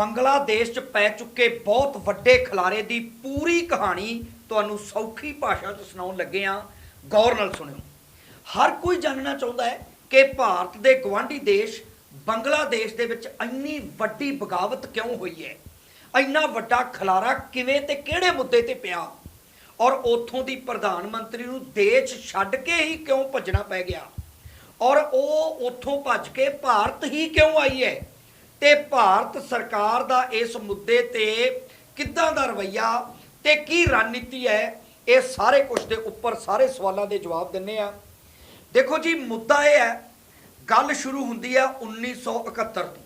ਬੰਗਲਾਦੇਸ਼ 'ਚ ਪੈ ਚੁੱਕੇ ਬਹੁਤ ਵੱਡੇ ਖਿਲਾਰੇ ਦੀ ਪੂਰੀ ਕਹਾਣੀ ਤੁਹਾਨੂੰ ਸੌਖੀ ਭਾਸ਼ਾ 'ਚ ਸੁਣਾਉਣ ਲੱਗੇ ਆ ਗੌਰ ਨਾਲ ਸੁਣਿਓ। ਹਰ ਕੋਈ ਜਾਣਨਾ ਚਾਹੁੰਦਾ ਹੈ ਕਿ ਭਾਰਤ ਦੇ ਗਵਾਂਢੀ ਦੇਸ਼ ਬੰਗਲਾਦੇਸ਼ ਦੇ ਵਿੱਚ ਇੰਨੀ ਵੱਡੀ ਬਗਾਵਤ ਕਿਉਂ ਹੋਈ ਹੈ? ਇੰਨਾ ਵੱਡਾ ਖਲਾਰਾ ਕਿਵੇਂ ਤੇ ਕਿਹੜੇ ਮੁੱਦੇ ਤੇ ਪਿਆ? ਔਰ ਉਥੋਂ ਦੀ ਪ੍ਰਧਾਨ ਮੰਤਰੀ ਨੂੰ ਦੇਸ਼ ਛੱਡ ਕੇ ਹੀ ਕਿਉਂ ਭੱਜਣਾ ਪੈ ਗਿਆ? ਔਰ ਉਹ ਉਥੋਂ ਭੱਜ ਕੇ ਭਾਰਤ ਹੀ ਕਿਉਂ ਆਈ ਹੈ? ਤੇ ਭਾਰਤ ਸਰਕਾਰ ਦਾ ਇਸ ਮੁੱਦੇ ਤੇ ਕਿੱਦਾਂ ਦਾ ਰਵਈਆ ਤੇ ਕੀ ਰਣਨੀਤੀ ਹੈ, ਇਹ ਸਾਰੇ ਕੁਝ ਦੇ ਉੱਪਰ ਸਾਰੇ ਸਵਾਲਾਂ ਦੇ ਜਵਾਬ ਦਿੰਨੇ ਆ। ਦੇਖੋ ਜੀ, ਮੁੱਦਾ ਇਹ ਹੈ, ਗੱਲ ਸ਼ੁਰੂ ਹੁੰਦੀ ਆ 1971 ਤੋਂ।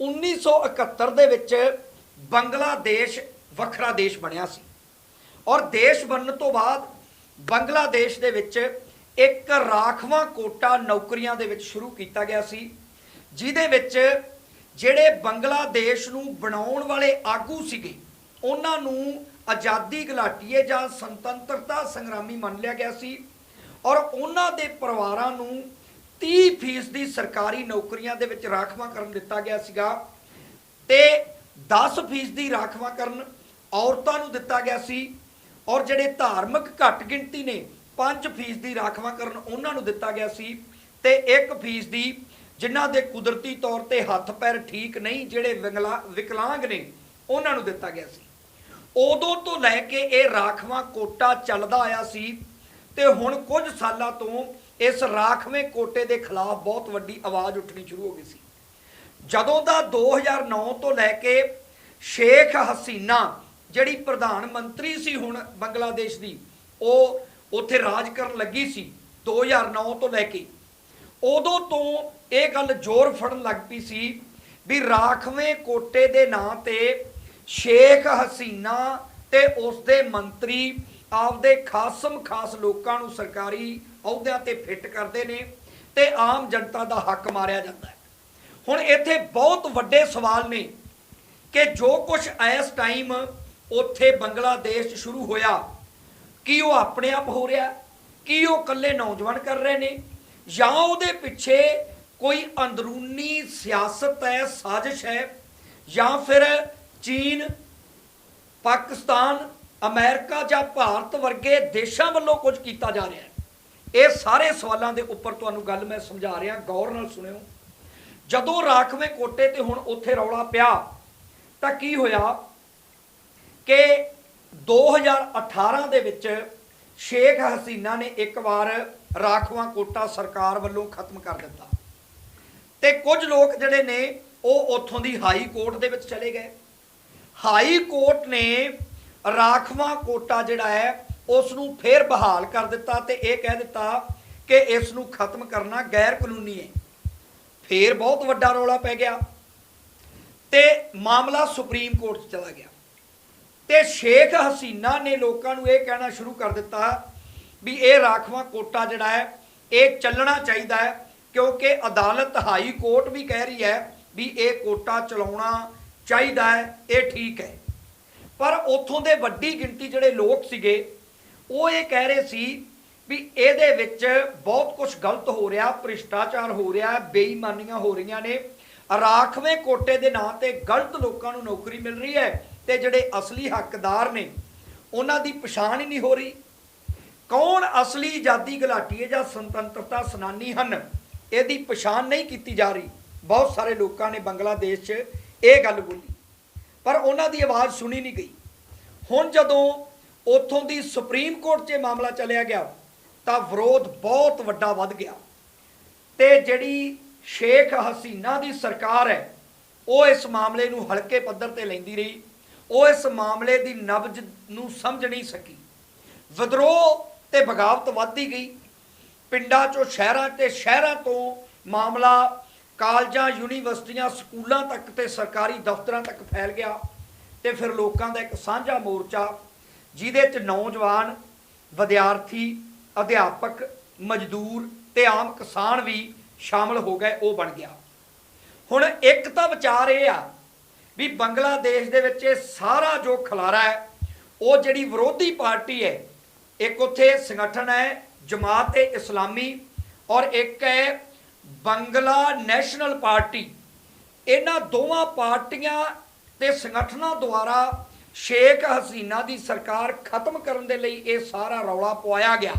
1971 ਦੇ ਵਿੱਚ ਬੰਗਲਾਦੇਸ਼ ਵੱਖਰਾ ਦੇਸ਼ ਬਣਿਆ ਸੀ। ਔਰ ਦੇਸ਼ ਬਣਨ ਤੋਂ ਬਾਅਦ ਬੰਗਲਾਦੇਸ਼ ਦੇ ਵਿੱਚ ਇੱਕ ਰਾਖਵਾਂ ਕੋਟਾ ਨੌਕਰੀਆਂ ਦੇ ਵਿੱਚ ਸ਼ੁਰੂ ਕੀਤਾ ਗਿਆ ਸੀ, ਜਿਹਦੇ ਵਿੱਚ ਜਿਹੜੇ ਬੰਗਲਾਦੇਸ਼ ਨੂੰ ਬਣਾਉਣ ਵਾਲੇ ਆਗੂ ਸੀਗੇ, ਉਹਨਾਂ ਨੂੰ ਆਜ਼ਾਦੀ ਘੁਲਾਟੀਏ ਜਾਂ ਸੁਤੰਤਰਤਾ ਸੰਗਰਾਮੀ ਮੰਨ ਲਿਆ ਗਿਆ ਸੀ ਔਰ ਉਹਨਾਂ ਦੇ ਪਰਿਵਾਰਾਂ ਨੂੰ 30% ਦੀ ਸਰਕਾਰੀ ਨੌਕਰੀਆਂ ਦੇ ਵਿੱਚ ਰਾਖਵਾਂਕਰਨ ਦਿੱਤਾ ਗਿਆ ਸੀਗਾ ਤੇ 10% ਦੀ ਰਾਖਵਾਂਕਰਨ ਔਰਤਾਂ ਨੂੰ ਦਿੱਤਾ ਗਿਆ ਸੀ ਔਰ ਜਿਹੜੇ ਧਾਰਮਿਕ ਘੱਟ ਗਿਣਤੀ ਨੇ 5% ਦੀ ਰਾਖਵਾਂਕਰਨ ਉਹਨਾਂ ਨੂੰ ਦਿੱਤਾ ਗਿਆ ਸੀ ਤੇ 1% ਦੀ ਜਿਨ੍ਹਾਂ ਦੇ ਕੁਦਰਤੀ ਤੌਰ ਤੇ ਹੱਥ ਪੈਰ ਠੀਕ ਨਹੀਂ, ਜਿਹੜੇ ਵਿਕਲਾ- ਵਿਕਲਾਂਗ ਨੇ, ਉਹਨਾਂ ਨੂੰ ਦਿੱਤਾ ਗਿਆ ਸੀ। ਉਦੋਂ ਤੋਂ ਲੈ ਕੇ ਇਹ ਰਾਖਵਾਂ ਕੋਟਾ ਚੱਲਦਾ ਆਇਆ ਸੀ ਤੇ ਹੁਣ ਕੁਝ ਸਾਲਾਂ ਤੋਂ ਇਸ ਰਾਖਵੇਂ ਕੋਟੇ ਦੇ ਖਿਲਾਫ ਬਹੁਤ ਵੱਡੀ ਆਵਾਜ਼ ਉੱਠਣੀ ਸ਼ੁਰੂ ਹੋ ਗਈ ਸੀ। ਜਦੋਂ ਦਾ 2009 ਤੋਂ ਲੈ ਕੇ ਸ਼ੇਖ ਹਸੀਨਾ, ਜਿਹੜੀ ਪ੍ਰਧਾਨ ਮੰਤਰੀ ਸੀ ਹੁਣ ਬੰਗਲਾਦੇਸ਼ ਦੀ, ਉਹ ਉੱਥੇ ਰਾਜ ਕਰਨ ਲੱਗੀ ਸੀ 2009 ਤੋਂ ਲੈ ਕੇ। ਉਦੋਂ ਤੋਂ ਇਹ ਗੱਲ ਜ਼ੋਰ ਫੜਨ ਲੱਗ ਪਈ ਸੀ ਵੀ ਰਾਖਵੇਂ ਕੋਟੇ ਦੇ ਨਾਂ ਤੇ ਸ਼ੇਖ ਹਸੀਨਾ ਤੇ ਉਸ ਦੇ ਮੰਤਰੀ ਆਪਦੇ ਖਾਸਮ ਖਾਸ ਲੋਕਾਂ ਨੂੰ ਸਰਕਾਰੀ ਅਹੁਦਿਆਂ ਤੇ ਫਿੱਟ ਕਰਦੇ ਨੇ ਤੇ ਆਮ ਜਨਤਾ ਦਾ ਹੱਕ ਮਾਰਿਆ ਜਾਂਦਾ ਹੈ। ਹੁਣ ਇੱਥੇ ਬਹੁਤ ਵੱਡੇ ਸਵਾਲ ਨੇ ਕਿ ਜੋ ਕੁਝ ਇਸ ਟਾਈਮ ਉੱਥੇ ਬੰਗਲਾਦੇਸ਼ ਸ਼ੁਰੂ ਹੋਇਆ, ਕੀ ਉਹ ਆਪਣੇ ਆਪ ਹੋ ਰਿਹਾ, ਕੀ ਉਹ ਇਕੱਲੇ ਨੌਜਵਾਨ ਕਰ ਰਹੇ ਨੇ ਜਾਂ ਉਹਦੇ ਪਿੱਛੇ ਕੋਈ ਅੰਦਰੂਨੀ ਸਿਆਸਤ ਹੈ, ਸਾਜ਼ਿਸ਼ ਹੈ, ਜਾਂ ਫਿਰ ਚੀਨ, ਪਾਕਿਸਤਾਨ, ਅਮਰੀਕਾ ਜਾਂ ਭਾਰਤ ਵਰਗੇ ਦੇਸ਼ਾਂ ਵੱਲੋਂ ਕੁਝ ਕੀਤਾ ਜਾ ਰਿਹਾ ਹੈ। ਇਹ ਸਾਰੇ ਸਵਾਲਾਂ ਦੇ ਉੱਪਰ ਤੁਹਾਨੂੰ ਗੱਲ ਮੈਂ ਸਮਝਾ ਰਿਹਾ, ਗੌਰ ਨਾਲ ਸੁਣਿਓ। ਜਦੋਂ ਰਾਖਵੇਂ ਕੋਟੇ ਤੇ ਹੁਣ ਉੱਥੇ ਰੌਲਾ ਪਿਆ, ਤਾਂ ਕੀ ਹੋਇਆ ਕਿ 2018 ਦੇ ਵਿੱਚ ਸ਼ੇਖ ਹਸੀਨਾ ਨੇ ਇੱਕ ਵਾਰ ਰਾਖਵਾਂ ਕੋਟਾ ਸਰਕਾਰ ਵੱਲੋਂ ਖਤਮ ਕਰ ਦਿੱਤਾ। ਤੇ ਕੁਝ ਲੋਕ ਜਿਹੜੇ ਨੇ, ਉਹ ਉੱਥੋਂ ਦੀ ਹਾਈ ਕੋਰਟ ਦੇ ਵਿੱਚ ਚਲੇ ਗਏ। ਹਾਈ ਕੋਰਟ ਨੇ ਰਾਖਵਾਂ ਕੋਟਾ ਜਿਹੜਾ ਹੈ ਉਸ ਨੂੰ ਫੇਰ ਬਹਾਲ ਕਰ ਦਿੱਤਾ ਤੇ ਇਹ ਕਹਿ ਦਿੱਤਾ ਕਿ ਇਸ ਨੂੰ ਖਤਮ ਕਰਨਾ ਗੈਰ ਕਾਨੂੰਨੀ ਹੈ। ਫੇਰ ਬਹੁਤ ਵੱਡਾ ਰੌਲਾ ਪੈ ਗਿਆ ਤੇ ਮਾਮਲਾ ਸੁਪਰੀਮ ਕੋਰਟ 'ਚ ਚਲਾ ਗਿਆ। ਤੇ ਸ਼ੇਖ ਹਸੀਨਾ ਨੇ ਲੋਕਾਂ ਨੂੰ ਇਹ ਕਹਿਣਾ ਸ਼ੁਰੂ ਕਰ ਦਿੱਤਾ ਵੀ ਇਹ ਰਾਖਵਾਂ ਕੋਟਾ ਜਿਹੜਾ ਹੈ, ਇਹ ਚੱਲਣਾ ਚਾਹੀਦਾ ਹੈ, ਕਿਉਂਕਿ ਅਦਾਲਤ ਹਾਈ ਕੋਰਟ ਵੀ ਕਹਿ ਰਹੀ ਹੈ ਵੀ ਇਹ ਕੋਟਾ ਚਲਾਉਣਾ ਚਾਹੀਦਾ ਹੈ, ਇਹ ਠੀਕ ਹੈ। ਪਰ ਉੱਥੋਂ ਦੇ ਵੱਡੀ ਗਿਣਤੀ ਜਿਹੜੇ ਲੋਕ ਸੀਗੇ, ਉਹ ਇਹ ਕਹਿ ਰਹੇ ਸੀ ਵੀ ਇਹਦੇ ਵਿੱਚ ਬਹੁਤ ਕੁਝ ਗਲਤ ਹੋ ਰਿਹਾ, ਭ੍ਰਿਸ਼ਟਾਚਾਰ ਹੋ ਰਿਹਾ, ਬੇਈਮਾਨੀਆਂ ਹੋ ਰਹੀਆਂ ਨੇ। ਰਾਖਵੇਂ ਕੋਟੇ ਦੇ ਨਾਂ ਤੇ ਗਲਤ ਲੋਕਾਂ ਨੂੰ ਨੌਕਰੀ ਮਿਲ ਰਹੀ ਹੈ ਤੇ ਜਿਹੜੇ ਅਸਲੀ ਹੱਕਦਾਰ ਨੇ, ਉਹਨਾਂ ਦੀ ਪਛਾਣ ਹੀ ਨਹੀਂ ਹੋ ਰਹੀ। ਕੌਣ ਅਸਲੀ ਆਜ਼ਾਦੀ ਘੁਲਾਟੀਏ ਜਾਂ ਸੁਤੰਤਰਤਾ ਸੈਨਾਨੀ ਹਨ? ਇਹਦੀ ਪਛਾਣ ਨਹੀਂ ਕੀਤੀ ਜਾ ਰਹੀ। ਬਹੁਤ ਸਾਰੇ ਲੋਕਾਂ ਨੇ ਬੰਗਲਾਦੇਸ਼ 'ਚ ਇਹ ਗੱਲ ਬੋਲੀ। ਪਰ ਉਹਨਾਂ ਦੀ ਆਵਾਜ਼ ਸੁਣੀ ਨਹੀਂ ਗਈ। ਹੁਣ ਜਦੋਂ ਉੱਥੋਂ ਦੀ ਸੁਪਰੀਮ ਕੋਰਟ 'ਚ ਮਾਮਲਾ ਚੱਲਿਆ ਗਿਆ, ਤਾਂ ਵਿਰੋਧ ਬਹੁਤ ਵੱਡਾ ਵੱਧ ਗਿਆ। ਤੇ ਜਿਹੜੀ ਸ਼ੇਖ ਹਸੀਨਾ ਦੀ ਸਰਕਾਰ ਹੈ, ਉਹ ਇਸ ਮਾਮਲੇ ਨੂੰ ਹਲਕੇ ਪੱਧਰ ਤੇ ਲੈਂਦੀ ਰਹੀ। ਉਹ ਇਸ ਮਾਮਲੇ ਦੀ ਨਬਜ ਨੂੰ ਸਮਝ ਨਹੀਂ ਸਕੀ। ਵਿਦਰੋਹ ਤੇ ਬਗਾਵਤ ਵੱਧਦੀ ਗਈ। ਪਿੰਡਾਂ ਚੋਂ ਸ਼ਹਿਰਾਂ ਤੇ ਸ਼ਹਿਰਾਂ ਤੋਂ ਮਾਮਲਾ ਕਾਲਜਾਂ, ਯੂਨੀਵਰਸਿਟੀਆਂ, ਸਕੂਲਾਂ ਤੱਕ ਤੇ ਸਰਕਾਰੀ ਦਫ਼ਤਰਾਂ ਤੱਕ ਫੈਲ ਗਿਆ ਤੇ ਫਿਰ ਲੋਕਾਂ ਦਾ ਇੱਕ ਸਾਂਝਾ ਮੋਰਚਾ, ਜਿਹਦੇ 'ਚ ਨੌਜਵਾਨ, ਵਿਦਿਆਰਥੀ, ਅਧਿਆਪਕ, ਮਜ਼ਦੂਰ ਤੇ ਆਮ ਕਿਸਾਨ ਵੀ ਸ਼ਾਮਲ ਹੋ ਗਏ, ਉਹ ਬਣ ਗਿਆ। ਹੁਣ ਇੱਕ ਤਾਂ ਵਿਚਾਰ ਇਹ ਆ ਵੀ ਬੰਗਲਾਦੇਸ਼ ਦੇ ਵਿੱਚ ਇਹ ਸਾਰਾ ਜੋ ਖਲਾਰਾ ਹੈ, ਉਹ ਜਿਹੜੀ ਵਿਰੋਧੀ ਪਾਰਟੀ ਹੈ ਇੱਕ ਉੱਥੇ ਸੰਗਠਨ ਹੈ, ਜਮਾਤ ਏ ਇਸਲਾਮੀ ਔਰ ਇੱਕ ਹੈ ਬੰਗਲਾ ਨੈਸ਼ਨਲ ਪਾਰਟੀ। ਇਹਨਾਂ ਦੋਵਾਂ ਪਾਰਟੀਆਂ ਤੇ ਸੰਗਠਨਾਂ ਦੁਆਰਾ ਸ਼ੇਖ ਹਸੀਨਾ ਦੀ ਸਰਕਾਰ ਖਤਮ ਕਰਨ ਦੇ ਲਈ ਇਹ ਸਾਰਾ ਰੌਲਾ ਪਵਾਇਆ ਗਿਆ।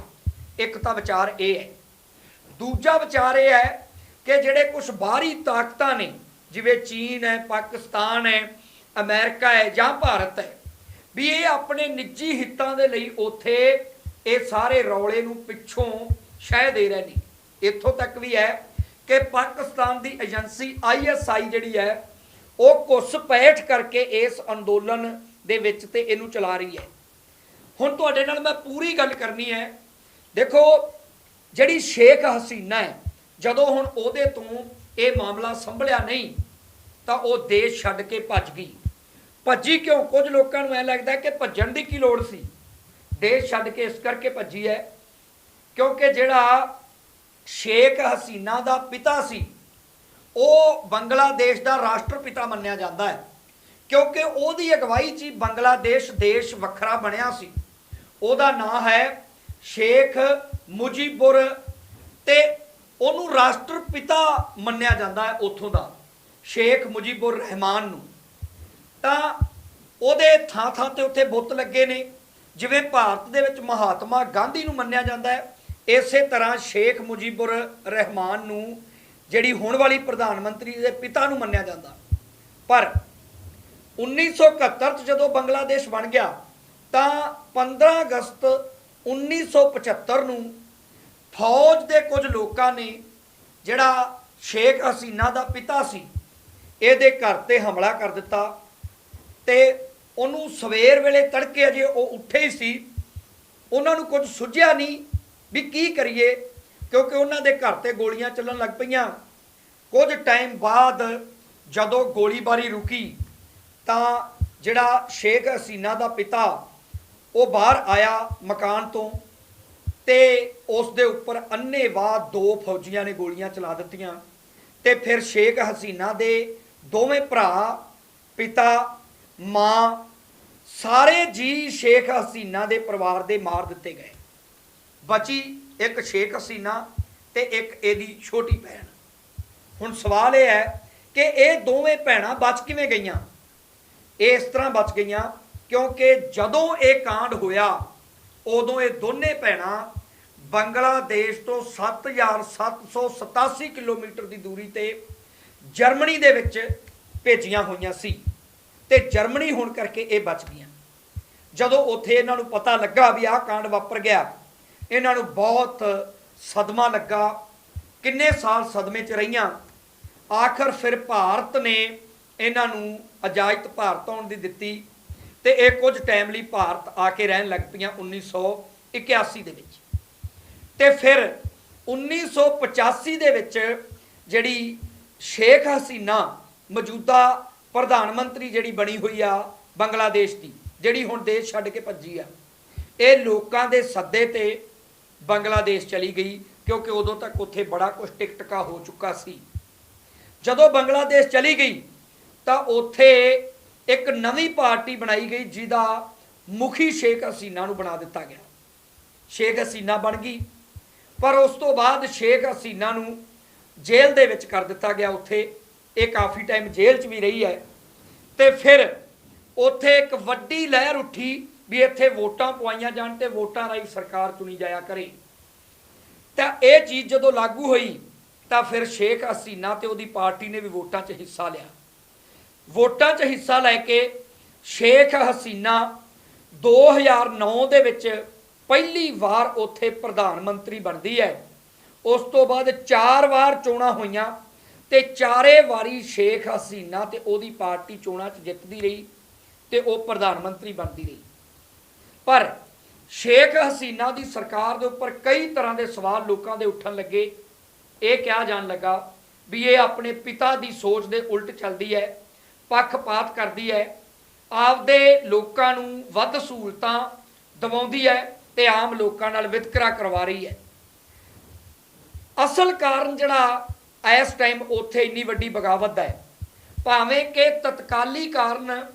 ਇੱਕ ਤਾਂ ਵਿਚਾਰ ਇਹ ਹੈ। ਦੂਜਾ ਵਿਚਾਰ ਇਹ ਹੈ ਕਿ ਜਿਹੜੇ ਕੁਝ ਬਾਹਰੀ ਤਾਕਤਾਂ ਨੇ, ਜਿਵੇਂ ਚੀਨ ਹੈ, ਪਾਕਿਸਤਾਨ ਹੈ, ਅਮਰੀਕਾ ਹੈ ਜਾਂ ਭਾਰਤ ਹੈ, ਵੀ ਇਹ ਆਪਣੇ ਨਿੱਜੀ ਹਿੱਤਾਂ ਦੇ ਲਈ ਉੱਥੇ ਇਹ ਸਾਰੇ ਰੌਲੇ ਨੂੰ ਪਿੱਛੋਂ ਸ਼ਹਿ ਦੇ ਰਹੇ ਨੇ। ਇੱਥੋਂ ਤੱਕ ਵੀ ਹੈ ਕਿ ਪਾਕਿਸਤਾਨ ਦੀ ਏਜੰਸੀ ਆਈਐਸਆਈ ਜਿਹੜੀ ਹੈ, ਉਹ ਘੁਸਪੈਠ ਕਰਕੇ ਇਸ ਅੰਦੋਲਨ ਦੇ ਵਿੱਚ ਤੇ ਇਹਨੂੰ ਚਲਾ ਰਹੀ ਹੈ। ਹੁਣ ਤੁਹਾਡੇ ਨਾਲ ਮੈਂ ਪੂਰੀ ਗੱਲ ਕਰਨੀ ਹੈ। ਦੇਖੋ, ਜਿਹੜੀ ਸ਼ੇਖ ਹਸੀਨਾ ਹੈ, ਜਦੋਂ ਹੁਣ ਉਹਦੇ ਤੋਂ ਇਹ ਮਾਮਲਾ ਸੰਭਲਿਆ ਨਹੀਂ, ਤਾਂ ਉਹ ਦੇਸ਼ ਛੱਡ ਕੇ ਭੱਜ ਗਈ। ਭੱਜੀ ਕਿਉਂ? ਕੁਝ ਲੋਕਾਂ ਨੂੰ ਐ ਲੱਗਦਾ ਕਿ ਭੱਜਣ ਦੀ ਕੀ ਲੋੜ ਸੀ। ਦੇਸ਼ ਛੱਡ ਕੇ ਇਸ ਕਰਕੇ ਭੱਜੀ ਹੈ, ਕਿਉਂਕਿ ਜਿਹੜਾ ਸ਼ੇਖ ਹਸੀਨਾ ਦਾ ਪਿਤਾ ਸੀ, ਉਹ ਬੰਗਲਾਦੇਸ਼ ਦਾ ਰਾਸ਼ਟਰਪਿਤਾ ਮੰਨਿਆ ਜਾਂਦਾ ਹੈ, ਕਿਉਂਕਿ ਉਹਦੀ ਅਗਵਾਈ 'ਚ ਹੀ ਬੰਗਲਾਦੇਸ਼ ਦੇਸ਼ ਵੱਖਰਾ ਬਣਿਆ ਸੀ। ਉਹਦਾ ਨਾਂ ਹੈ ਸ਼ੇਖ ਮੁਜੀਬੁਰ ਤੇ ਉਹਨੂੰ ਰਾਸ਼ਟਰਪਿਤਾ ਮੰਨਿਆ ਜਾਂਦਾ ਹੈ ਉੱਥੋਂ ਦਾ, ਸ਼ੇਖ ਮੁਜੀਬੁਰ ਰਹਿਮਾਨ ਨੂੰ। ਤਾਂ ਉਹਦੇ ਥਾਂ ਥਾਂ ਤੇ ਉੱਥੇ ਬੁੱਤ ਲੱਗੇ ਨੇ। ਜਿਵੇਂ ਭਾਰਤ ਦੇ ਵਿੱਚ ਮਹਾਤਮਾ ਗਾਂਧੀ ਨੂੰ ਮੰਨਿਆ ਜਾਂਦਾ ਹੈ, ਇਸੇ ਤਰ੍ਹਾਂ ਸ਼ੇਖ ਮੁਜੀਬੁਰ ਰਹਿਮਾਨ ਨੂੰ, ਜਿਹੜੀ ਹੋਣ ਵਾਲੀ ਪ੍ਰਧਾਨ ਮੰਤਰੀ ਦੇ ਪਿਤਾ ਨੂੰ ਮੰਨਿਆ ਜਾਂਦਾ। ਪਰ 1971 ਚ ਜਦੋਂ ਬੰਗਲਾਦੇਸ਼ ਬਣ ਗਿਆ, ਤਾਂ 15 ਅਗਸਤ 1975 ਨੂੰ ਫੌਜ ਦੇ ਕੁਝ ਲੋਕਾਂ ਨੇ ਜਿਹੜਾ ਸ਼ੇਖ ਹਸੀਨਾ ਦਾ ਪਿਤਾ ਸੀ, ਇਹਦੇ ਘਰ ਤੇ ਹਮਲਾ ਕਰ ਦਿੱਤਾ ਤੇ ਉਹਨੂੰ ਸਵੇਰ ਵੇਲੇ ਤੜਕੇ ਅਜੇ ਉਹ ਉੱਠੇ ਹੀ ਸੀ। ਉਹਨਾਂ ਨੂੰ ਕੁਝ ਸੁਝਿਆ ਨਹੀਂ ਵੀ ਕੀ ਕਰੀਏ, ਕਿਉਂਕਿ ਉਹਨਾਂ ਦੇ ਘਰ ਤੇ ਗੋਲੀਆਂ ਚੱਲਣ ਲੱਗ ਪਈਆਂ। ਕੁਝ ਟਾਈਮ ਬਾਅਦ ਜਦੋਂ ਗੋਲੀਬਾਰੀ ਰੁਕੀ, ਤਾਂ ਜਿਹੜਾ ਸ਼ੇਖ ਹਸੀਨਾ ਦਾ ਪਿਤਾ, ਉਹ ਬਾਹਰ ਆਇਆ ਮਕਾਨ ਤੋਂ ਤੇ ਉਸ ਦੇ ਉੱਪਰ ਅੰਨ੍ਹੇਵਾਹ ਦੋ ਫੌਜੀਆਂ ਨੇ ਗੋਲੀਆਂ ਚਲਾ ਦਿੱਤੀਆਂ ਤੇ ਫਿਰ ਸ਼ੇਖ ਹਸੀਨਾ ਦੇ ਦੋਵੇਂ ਭਰਾ, ਪਿਤਾ, ਮਾਂ ਸਾਰੇ ਜੀ ਸ਼ੇਖ ਹਸੀਨਾ ਦੇ ਪਰਿਵਾਰ ਦੇ ਮਾਰ ਦਿੱਤੇ ਗਏ। ਬਚੀ ਇੱਕ ਸ਼ੇਖ ਹਸੀਨਾ ਤੇ ਇੱਕ ਇਹਦੀ ਛੋਟੀ ਭੈਣ। ਹੁਣ ਸਵਾਲ ਇਹ ਹੈ ਕਿ ਇਹ ਦੋਵੇਂ ਭੈਣਾਂ ਬਚ ਕਿਵੇਂ ਗਈਆਂ? ਇਹ ਇਸ ਤਰ੍ਹਾਂ ਬਚ ਗਈਆਂ ਕਿਉਂਕਿ ਜਦੋਂ ਇਹ ਕਾਂਡ ਹੋਇਆ, ਉਦੋਂ ਇਹ ਦੋਨੇ ਭੈਣਾਂ ਬੰਗਲਾਦੇਸ਼ ਤੋਂ 7787 ਕਿਲੋਮੀਟਰ ਦੀ ਦੂਰੀ ਤੇ ਜਰਮਨੀ ਦੇ ਵਿੱਚ ਭੇਜੀਆਂ ਹੋਈਆਂ ਸੀ। ਤੇ ਜਰਮਨੀ ਹੋਣ ਕਰਕੇ ਇਹ ਬਚ ਗਈਆਂ। ਜਦੋਂ ਉੱਥੇ ਇਹਨਾਂ ਨੂੰ ਪਤਾ ਲੱਗਾ ਵੀ ਆਹ ਕਾਂਡ ਵਾਪਰ ਗਿਆ, ਇਹਨਾਂ ਨੂੰ ਬਹੁਤ ਸਦਮਾ ਲੱਗਾ। ਕਿੰਨੇ ਸਾਲ ਸਦਮੇ 'ਚ ਰਹੀਆਂ। ਆਖਰ ਫਿਰ ਭਾਰਤ ਨੇ ਇਹਨਾਂ ਨੂੰ ਇਜਾਜ਼ਤ ਭਾਰਤ ਆਉਣ ਦੀ ਦਿੱਤੀ ਤੇ ਇਹ ਕੁਝ ਟਾਈਮ ਲਈ ਭਾਰਤ ਆ ਕੇ ਰਹਿਣ ਲੱਗ ਪਈਆਂ 1981 ਦੇ ਵਿੱਚ। ਤੇ ਫਿਰ 1985 ਦੇ ਵਿੱਚ ਜਿਹੜੀ ਸ਼ੇਖ ਹਸੀਨਾ ਮੌਜੂਦਾ ਪ੍ਰਧਾਨ ਮੰਤਰੀ ਜਿਹੜੀ ਬਣੀ ਹੋਈ ਆ ਬੰਗਲਾਦੇਸ਼ ਦੀ, ਜਿਹੜੀ ਹੁਣ ਦੇਸ਼ ਛੱਡ ਕੇ ਭੱਜੀ ਆ, ਇਹ ਲੋਕਾਂ ਦੇ ਸੱਦੇ ਤੇ ਬੰਗਲਾਦੇਸ਼ ਚਲੀ ਗਈ, ਕਿਉਂਕਿ ਉਦੋਂ ਤੱਕ ਉੱਥੇ ਬੜਾ ਕੁਝ ਟਿਕਟਕਾ ਹੋ ਚੁੱਕਾ ਸੀ। ਜਦੋਂ ਬੰਗਲਾਦੇਸ਼ ਚਲੀ ਗਈ, ਤਾਂ ਉੱਥੇ ਇੱਕ ਨਵੀਂ ਪਾਰਟੀ ਬਣਾਈ ਗਈ, ਜਿਹਦਾ ਮੁਖੀ ਸ਼ੇਖ ਹਸੀਨਾ ਨੂੰ ਬਣਾ ਦਿੱਤਾ ਗਿਆ। ਸ਼ੇਖ ਹਸੀਨਾ ਬਣ ਗਈ, ਪਰ ਉਸ ਤੋਂ ਬਾਅਦ ਸ਼ੇਖ ਹਸੀਨਾ ਨੂੰ ਜੇਲ੍ਹ ਦੇ ਵਿੱਚ ਕਰ ਦਿੱਤਾ ਗਿਆ ਉੱਥੇ। ਇਹ ਕਾਫੀ ਟਾਈਮ ਜੇਲ੍ਹ 'ਚ ਵੀ ਰਹੀ ਹੈ। ਤੇ ਫਿਰ ਉੱਥੇ ਇੱਕ ਵੱਡੀ ਲਹਿਰ ਉੱਠੀ ਵੀ ਇੱਥੇ ਵੋਟਾਂ ਪਵਾਈਆਂ ਜਾਣ ਤੇ ਵੋਟਾਂ ਰਾਹੀਂ ਸਰਕਾਰ ਚੁਣੀ ਜਾਇਆ ਕਰੇ। ਤਾਂ ਇਹ ਚੀਜ਼ ਜਦੋਂ ਲਾਗੂ ਹੋਈ, ਤਾਂ ਫਿਰ ਸ਼ੇਖ ਹਸੀਨਾ ਤੇ ਉਹਦੀ ਪਾਰਟੀ ਨੇ ਵੀ ਵੋਟਾਂ 'ਚ ਹਿੱਸਾ ਲਿਆ। ਵੋਟਾਂ 'ਚ ਹਿੱਸਾ ਲੈ ਕੇ ਸ਼ੇਖ ਹਸੀਨਾ 2009 ਦੇ ਵਿੱਚ ਪਹਿਲੀ ਵਾਰ ਉੱਥੇ ਪ੍ਰਧਾਨ ਮੰਤਰੀ ਬਣਦੀ ਹੈ। ਉਸ ਤੋਂ ਬਾਅਦ ਚਾਰ ਵਾਰ ਚੋਣਾਂ ਹੋਈਆਂ। ਤੇ ਚਾਰੇ ਵਾਰੀ ਸ਼ੇਖ ਹਸੀਨਾ ਤੇ ਉਹਦੀ ਪਾਰਟੀ ਚੋਣਾਂ 'ਚ ਜਿੱਤਦੀ ਰਹੀ ਤੇ ਉਹ ਪ੍ਰਧਾਨ ਮੰਤਰੀ ਬਣਦੀ ਰਹੀ। ਪਰ ਸ਼ੇਖ ਹਸੀਨਾ ਦੀ ਸਰਕਾਰ ਦੇ ਉੱਪਰ ਕਈ ਤਰ੍ਹਾਂ ਦੇ ਸਵਾਲ ਲੋਕਾਂ ਦੇ ਉੱਠਣ ਲੱਗੇ। ਇਹ ਕਿਹਾ ਜਾਣ ਲੱਗਾ ਵੀ ਇਹ ਆਪਣੇ ਪਿਤਾ ਦੀ ਸੋਚ ਦੇ ਉਲਟ ਚੱਲਦੀ ਹੈ, ਪੱਖਪਾਤ ਕਰਦੀ ਹੈ, ਆਪਦੇ ਲੋਕਾਂ ਨੂੰ ਵੱਧ ਸਹੂਲਤਾਂ ਦਿਵਾਉਂਦੀ ਹੈ ਤੇ ਆਮ ਲੋਕਾਂ ਨਾਲ ਵਿਤਕਰਾ ਕਰਵਾ ਰਹੀ ਹੈ। ਅਸਲ ਕਾਰਨ ਜਿਹੜਾ ਇਸ ਟਾਈਮ ਉੱਥੇ ਇੰਨੀ ਵੱਡੀ ਬਗਾਵਤ ਹੈ। ਭਾਵੇਂ ਕਿ ਤਤਕਾਲੀ ਕਾਰਨ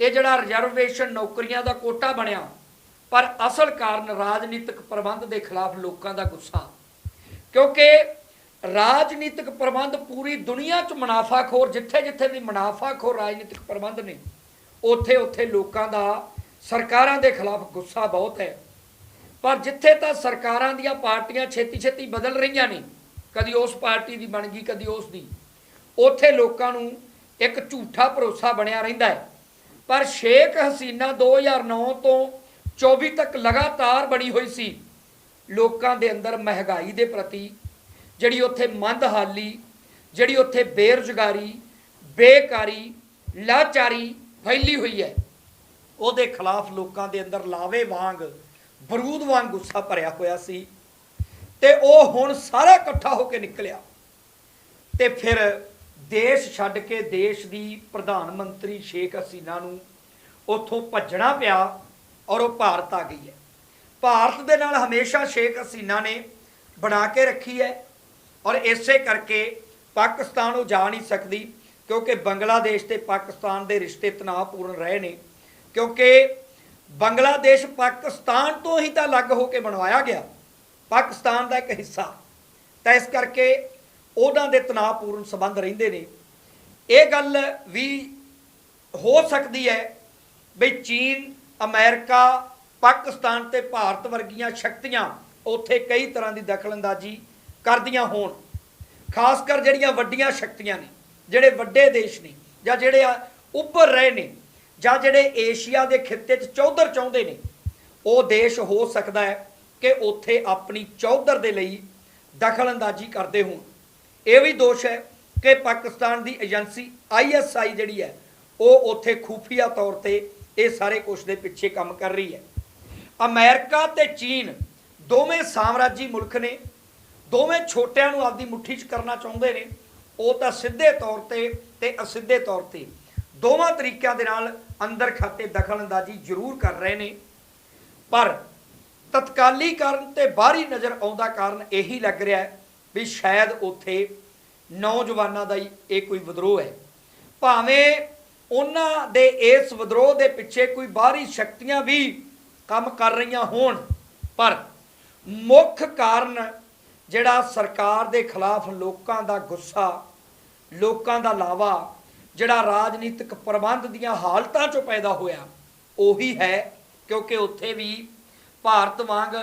ਇਹ ਜਿਹੜਾ ਰਿਜ਼ਰਵੇਸ਼ਨ ਨੌਕਰੀਆਂ ਦਾ ਕੋਟਾ ਬਣਿਆ, ਪਰ ਅਸਲ ਕਾਰਨ ਰਾਜਨੀਤਿਕ ਪ੍ਰਬੰਧ ਦੇ ਖਿਲਾਫ ਲੋਕਾਂ ਦਾ ਗੁੱਸਾ। ਕਿਉਂਕਿ ਰਾਜਨੀਤਿਕ ਪ੍ਰਬੰਧ ਪੂਰੀ ਦੁਨੀਆ 'ਚ ਮੁਨਾਫਾਖੋਰ ਜਿੱਥੇ ਜਿੱਥੇ ਵੀ ਮੁਨਾਫਾਖੋਰ ਰਾਜਨੀਤਿਕ ਪ੍ਰਬੰਧ ਨੇ ਉੱਥੇ ਉੱਥੇ ਲੋਕਾਂ ਦਾ, ਸਰਕਾਰਾਂ ਦੇ ਖਿਲਾਫ ਗੁੱਸਾ ਬਹੁਤ ਹੈ। ਪਰ ਜਿੱਥੇ ਤਾਂ ਸਰਕਾਰਾਂ ਦੀਆਂ ਪਾਰਟੀਆਂ ਛੇਤੀ ਛੇਤੀ ਬਦਲ ਰਹੀਆਂ ਨੇ ਕਦੀ ਉਸ ਪਾਰਟੀ ਦੀ ਬਣ ਗਈ, ਕਦੀ ਉਸ ਦੀ। ਉੱਥੇ ਲੋਕਾਂ ਨੂੰ ਇੱਕ ਝੂਠਾ ਭਰੋਸਾ ਬਣਿਆ ਰਹਿੰਦਾ ਹੈ। ਪਰ ਸ਼ੇਖ ਹਸੀਨਾ 2009 ਤੋਂ 24 ਤੱਕ ਲਗਾਤਾਰ ਬਣੀ ਹੋਈ ਸੀ। ਲੋਕਾਂ ਦੇ ਅੰਦਰ ਮਹਿੰਗਾਈ ਦੇ ਪ੍ਰਤੀ, ਜਿਹੜੀ ਉੱਥੇ ਮੰਦਹਾਲੀ, ਜਿਹੜੀ ਉੱਥੇ ਬੇਰੁਜ਼ਗਾਰੀ, ਬੇਕਾਰੀ, ਲਾਚਾਰੀ ਫੈਲੀ ਹੋਈ ਹੈ। ਉਹਦੇ ਖਿਲਾਫ ਲੋਕਾਂ ਦੇ ਅੰਦਰ ਲਾਵੇ ਵਾਂਗ, ਬਰੂਦ ਵਾਂਗ ਗੁੱਸਾ ਭਰਿਆ ਹੋਇਆ ਸੀ। ਤੇ ਉਹ ਹੁਣ ਸਾਰਾ ਇਕੱਠਾ ਹੋ ਕੇ ਨਿਕਲਿਆ। ਤੇ ਫਿਰ ਦੇਸ਼ ਛੱਡ ਕੇ ਦੇਸ਼ ਦੀ ਪ੍ਰਧਾਨ ਮੰਤਰੀ ਸ਼ੇਖ ਹਸੀਨਾ ਨੂੰ ਉੱਥੋਂ ਭੱਜਣਾ ਪਿਆ ਔਰ ਉਹ ਭਾਰਤ ਆ ਗਈ ਹੈ। ਭਾਰਤ ਦੇ ਨਾਲ ਹਮੇਸ਼ਾ ਸ਼ੇਖ ਹਸੀਨਾ ਨੇ ਬਣਾ ਕੇ ਰੱਖੀ ਹੈ ਔਰ ਇਸੇ ਕਰਕੇ ਪਾਕਿਸਤਾਨ ਉਹ ਜਾ ਨਹੀਂ ਸਕਦੀ ਕਿਉਂਕਿ ਬੰਗਲਾਦੇਸ਼ ਤੇ ਪਾਕਿਸਤਾਨ ਦੇ ਰਿਸ਼ਤੇ ਤਣਾਅਪੂਰਨ ਰਹੇ ਨੇ। ਕਿਉਂਕਿ ਬੰਗਲਾਦੇਸ਼ ਪਾਕਿਸਤਾਨ ਤੋਂ ਹੀ ਤਾਂ ਅਲੱਗ ਹੋ ਕੇ ਬਣਵਾਇਆ ਗਿਆ। ਪਾਕਿਸਤਾਨ ਦਾ ਇੱਕ ਹਿੱਸਾ। ਤਾਂ ਇਸ ਕਰਕੇ ਉਹਨਾਂ ਦੇ ਤਣਾਅਪੂਰਨ ਸੰਬੰਧ ਰਹਿੰਦੇ ਨੇ। ਇਹ ਗੱਲ ਵੀ ਹੋ ਸਕਦੀ ਹੈ ਵੀ ਚੀਨ, ਅਮਰੀਕਾ, ਪਾਕਿਸਤਾਨ ਤੇ ਭਾਰਤ ਵਰਗੀਆਂ ਸ਼ਕਤੀਆਂ ਉੱਥੇ ਕਈ ਤਰ੍ਹਾਂ ਦੀ ਦਖਲਅੰਦਾਜ਼ੀ ਕਰਦੀਆਂ ਹੋਣ। ਖਾਸ ਕਰ ਜਿਹੜੀਆਂ ਵੱਡੀਆਂ ਸ਼ਕਤੀਆਂ ਨੇ, ਜਿਹੜੇ ਵੱਡੇ ਦੇਸ਼ ਨੇ ਜਾਂ ਜਿਹੜੇ ਆ ਉੱਭਰ ਰਹੇ ਨੇ ਜਾਂ ਜਿਹੜੇ ਏਸ਼ੀਆ ਦੇ ਖਿੱਤੇ 'ਚ ਚੌਧਰ ਚਾਹੁੰਦੇ ਨੇ, ਉਹ ਦੇਸ਼ ਹੋ ਸਕਦਾ ਹੈ। ਕਿ ਉੱਥੇ ਆਪਣੀ ਚੌਧਰ ਦੇ ਲਈ ਦਖਲਅੰਦਾਜ਼ੀ ਕਰਦੇ ਹੋਣ। ਇਹ ਵੀ ਦੋਸ਼ ਹੈ ਕਿ ਪਾਕਿਸਤਾਨ ਦੀ ਏਜੰਸੀ ਆਈਐਸਆਈ ਜਿਹੜੀ ਹੈ, ਉਹ ਉੱਥੇ ਖੂਫੀਆ ਤੌਰ ਤੇ ਇਹ ਸਾਰੇ ਕੁਝ ਦੇ ਪਿੱਛੇ ਕੰਮ ਕਰ ਰਹੀ ਹੈ। ਅਮਰੀਕਾ ਤੇ ਚੀਨ ਦੋਵੇਂ ਸਾਮਰਾਜੀ ਮੁਲਕ ਨੇ, ਦੋਵੇਂ ਛੋਟਿਆਂ ਨੂੰ ਆਪਦੀ ਮੁੱਠੀ 'ਚ ਕਰਨਾ ਚਾਹੁੰਦੇ ਨੇ। ਉਹ ਤਾਂ ਸਿੱਧੇ ਤੌਰ ਤੇ ਤੇ ਅਸਿੱਧੇ ਤੌਰ ਤੇ ਦੋਵਾਂ ਤਰੀਕਿਆਂ ਦੇ ਨਾਲ ਅੰਦਰ ਖਾਤੇ ਦਖਲਅੰਦਾਜ਼ੀ ਜ਼ਰੂਰ ਕਰ ਰਹੇ ਨੇ। ਪਰ ਤਤਕਾਲੀ ਕਾਰਨ ਤੇ ਬਾਹਰੀ ਨਜ਼ਰ ਆਉਂਦਾ ਕਾਰਨ ਇਹੀ ਲੱਗ ਰਿਹਾ ਹੈ ਵੀ ਸ਼ਾਇਦ ਉੱਥੇ ਨੌਜਵਾਨਾਂ ਦਾ ਹੀ ਇਹ ਕੋਈ ਵਿਦਰੋਹ ਹੈ। ਭਾਵੇਂ ਉਹਨਾਂ ਦੇ ਇਸ ਵਿਦਰੋਹ ਦੇ ਪਿੱਛੇ ਕੋਈ ਬਾਹਰੀ ਸ਼ਕਤੀਆਂ ਵੀ ਕੰਮ ਕਰ ਰਹੀਆਂ ਹੋਣ, ਪਰ ਮੁੱਖ ਕਾਰਨ ਜਿਹੜਾ ਸਰਕਾਰ ਦੇ ਖਿਲਾਫ ਲੋਕਾਂ ਦਾ ਗੁੱਸਾ, ਲੋਕਾਂ ਦਾ ਲਾਵਾ, ਜਿਹੜਾ ਰਾਜਨੀਤਿਕ ਪ੍ਰਬੰਧ ਦੀਆਂ ਹਾਲਤਾਂ ਚੋਂ ਪੈਦਾ ਹੋਇਆ, ਉਹੀ ਹੈ ਕਿਉਂਕਿ ਉੱਥੇ ਵੀ ਭਾਰਤ ਵਾਂਗ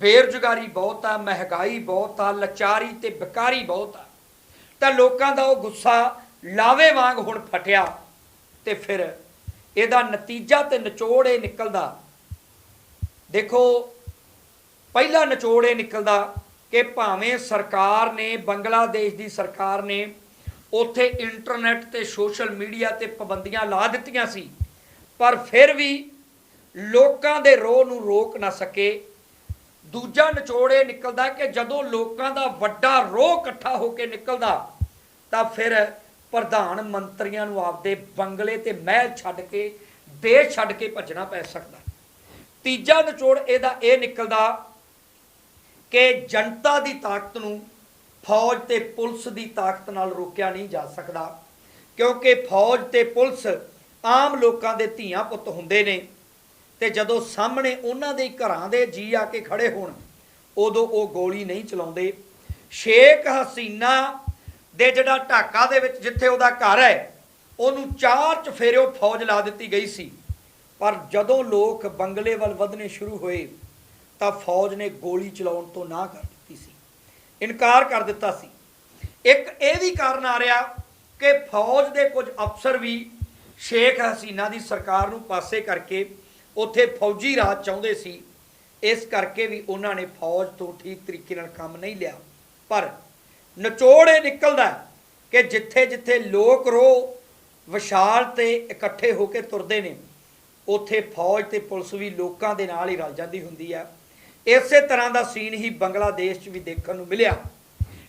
ਬੇਰੁਜ਼ਗਾਰੀ ਬਹੁਤ ਆ, ਮਹਿੰਗਾਈ ਬਹੁਤ ਆ, ਲਾਚਾਰੀ ਤੇ ਬੇਕਾਰੀ ਬਹੁਤ ਆ। ਤਾਂ ਲੋਕਾਂ ਦਾ ਉਹ ਗੁੱਸਾ ਲਾਵੇ ਵਾਂਗ ਹੁਣ ਫਟਿਆ ਤੇ ਫਿਰ ਇਹਦਾ ਨਤੀਜਾ ਤੇ ਨਿਚੋੜ ਇਹ ਨਿਕਲਦਾ। ਦੇਖੋ, ਪਹਿਲਾ ਨਿਚੋੜ ਇਹ ਨਿਕਲਦਾ ਕਿ ਭਾਵੇਂ ਸਰਕਾਰ ਨੇ, ਬੰਗਲਾਦੇਸ਼ ਦੀ ਸਰਕਾਰ ਨੇ ਉੱਥੇ ਇੰਟਰਨੈਟ ਤੇ ਸੋਸ਼ਲ ਮੀਡੀਆ ਤੇ ਪਾਬੰਦੀਆਂ ਲਾ ਦਿੱਤੀਆਂ ਸੀ, ਪਰ ਫਿਰ ਵੀ ਲੋਕਾਂ ਦੇ ਰੋਹ ਨੂੰ ਰੋਕ ਨਾ ਸਕੇ। ਦੂਜਾ ਨਿਚੋੜ ਇਹ ਨਿਕਲਦਾ ਕਿ ਜਦੋਂ ਲੋਕਾਂ ਦਾ ਵੱਡਾ ਰੋਹ ਇਕੱਠਾ ਹੋ ਕੇ ਨਿਕਲਦਾ, ਤਾਂ ਫਿਰ ਪ੍ਰਧਾਨ ਮੰਤਰੀਆਂ ਨੂੰ ਆਪਦੇ ਬੰਗਲੇ ਤੇ ਮਹਿਲ ਛੱਡ ਕੇ, ਦੇਸ਼ ਛੱਡ ਕੇ ਭੱਜਣਾ ਪੈ ਸਕਦਾ। ਤੀਜਾ ਨਿਚੋੜ ਇਹਦਾ ਇਹ ਨਿਕਲਦਾ ਕਿ ਜਨਤਾ ਦੀ ਤਾਕਤ ਨੂੰ ਫੌਜ ਤੇ ਪੁਲਿਸ ਦੀ ਤਾਕਤ ਨਾਲ ਰੋਕਿਆ ਨਹੀਂ ਜਾ ਸਕਦਾ, ਕਿਉਂਕਿ ਫੌਜ ਤੇ ਪੁਲਿਸ ਆਮ ਲੋਕਾਂ ਦੇ ਧੀਆਂ ਪੁੱਤ ਹੁੰਦੇ ਨੇ। ਤੇ ਜਦੋਂ ਸਾਹਮਣੇ ਉਹਨਾਂ ਦੇ ਘਰਾਂ ਦੇ ਜੀ ਆ ਕੇ ਖੜੇ ਹੋਣ, ਉਦੋਂ ਉਹ ਗੋਲੀ ਨਹੀਂ ਚਲਾਉਂਦੇ। ਸ਼ੇਖ ਹਸੀਨਾ ਦੇ ਜਿਹੜਾ ਢਾਕਾ ਦੇ ਵਿੱਚ ਜਿੱਥੇ ਉਹਦਾ ਘਰ ਹੈ, ਉਹਨੂੰ ਚਾਰ ਚਫੇਰਿਓ ਫੌਜ ਲਾ ਦਿੱਤੀ ਗਈ ਸੀ। ਪਰ ਜਦੋਂ ਲੋਕ ਬੰਗਲੇ ਵੱਲ ਵਧਣੇ ਸ਼ੁਰੂ ਹੋਏ, ਤਾਂ ਫੌਜ ਨੇ ਗੋਲੀ ਚਲਾਉਣ ਤੋਂ ਨਾ ਕਰ ਦਿੱਤੀ ਸੀ। ਇਨਕਾਰ ਕਰ ਦਿੱਤਾ ਸੀ। ਇੱਕ ਇਹ ਵੀ ਕਾਰਨ ਆ ਰਿਹਾ ਕਿ ਫੌਜ ਦੇ ਕੁਝ ਅਫਸਰ ਵੀ ਸ਼ੇਖ ਹਸੀਨਾ ਦੀ ਸਰਕਾਰ ਨੂੰ ਪਾਸੇ ਕਰਕੇ ਉੱਥੇ ਫੌਜੀ ਰਾਜ ਚਾਹੁੰਦੇ ਸੀ। ਇਸ ਕਰਕੇ ਵੀ ਉਹਨਾਂ ਨੇ ਫੌਜ ਤੋਂ ਠੀਕ ਤਰੀਕੇ ਨਾਲ ਕੰਮ ਨਹੀਂ ਲਿਆ। ਪਰ ਨਿਚੋੜ ਇਹ ਨਿਕਲਦਾ ਕਿ ਜਿੱਥੇ ਜਿੱਥੇ ਲੋਕ ਰੋ, ਵਿਸ਼ਾਲ ਤੇ ਇਕੱਠੇ ਹੋ ਕੇ ਤੁਰਦੇ ਨੇ, ਉੱਥੇ ਫੌਜ ਤੇ ਪੁਲਿਸ ਵੀ ਲੋਕਾਂ ਦੇ ਨਾਲ ਹੀ ਰਲ ਜਾਂਦੀ ਹੁੰਦੀ ਆ। ਇਸੇ ਤਰ੍ਹਾਂ ਦਾ ਸੀਨ ਹੀ ਬੰਗਲਾਦੇਸ਼ 'ਚ ਵੀ ਦੇਖਣ ਨੂੰ ਮਿਲਿਆ।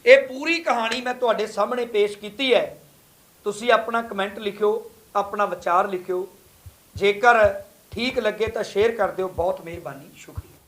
ਇਹ ਪੂਰੀ ਕਹਾਣੀ ਮੈਂ ਤੁਹਾਡੇ ਸਾਹਮਣੇ ਪੇਸ਼ ਕੀਤੀ ਹੈ। ਤੁਸੀਂ ਆਪਣਾ ਕਮੈਂਟ ਲਿਖਿਓ, ਆਪਣਾ ਵਿਚਾਰ ਲਿਖਿਓ। ਜੇਕਰ ਠੀਕ ਲੱਗੇ ਤਾਂ ਸ਼ੇਅਰ ਕਰ ਦਿਓ ਬਹੁਤ ਮਿਹਰਬਾਨੀ ਸ਼ੁਕਰੀਆ।